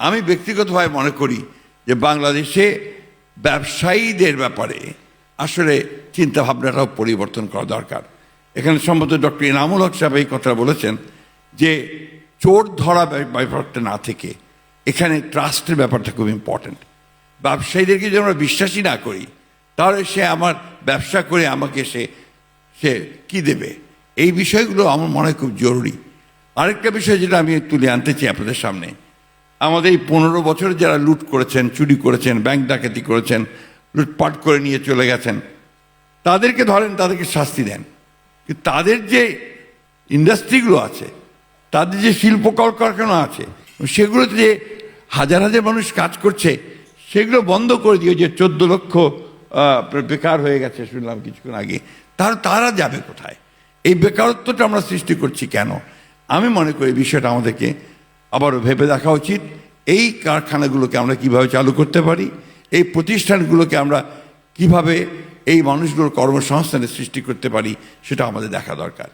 আমি ব্যক্তিগতভাবে মনে করি যে বাংলাদেশে ব্যবসায়ীদের ব্যাপারে আসলে চিন্তা ভাবনাটাও পরিবর্তন করা দরকার। এখানে সম্ভবত ডক্টর ইনামুল হক সাহেব এই কথা বলেছেন যে চোর ধরা ব্যাপ- ব্যাপারটা না থেকে এখানে ট্রাস্টের ব্যাপারটা খুব ইম্পর্ট্যান্ট ব্যবসায়ীদেরকে যদি আমরা বিশ্বাসই না করি, তাহলে সে আমার ব্যবসা করে আমাকে সে সে কি দেবে? এই বিষয়গুলো আমার মনে খুব জরুরি। আরেকটা বিষয় যেটা আমি তুলে আনতে চাই আপনাদের সামনে আমাদের এই পনেরো বছর যারা লুট করেছেন, চুরি করেছেন ব্যাংক ডাকাতি করেছেন, লুটপাট করে নিয়ে চলে গেছেন, তাদেরকে ধরেন, তাদেরকে শাস্তি দেন। তাদের যে ইন্ডাস্ট্রিগুলো আছে, তাদের যে শিল্প কলকারখানা আছে সেগুলোতে যে হাজার হাজার মানুষ কাজ করছে, সেগুলো বন্ধ করে দিয়ে যে চোদ্দ লক্ষ বেকার হয়ে গেছে, শুনলাম কিছুক্ষণ আগে, তার, তারা যাবে কোথায়? এই বেকারত্বটা আমরা সৃষ্টি করছি কেন? আমি মনে করি বিষয়টা আমাদেরকে আবারও ভেবে দেখা উচিত, এই কারখানাগুলোকে আমরা কীভাবে চালু করতে পারি, এই প্রতিষ্ঠানগুলোকে আমরা কীভাবে এই মানুষগুলোর কর্মসংস্থানের সৃষ্টি করতে পারি, সেটা আমাদের দেখা দরকার।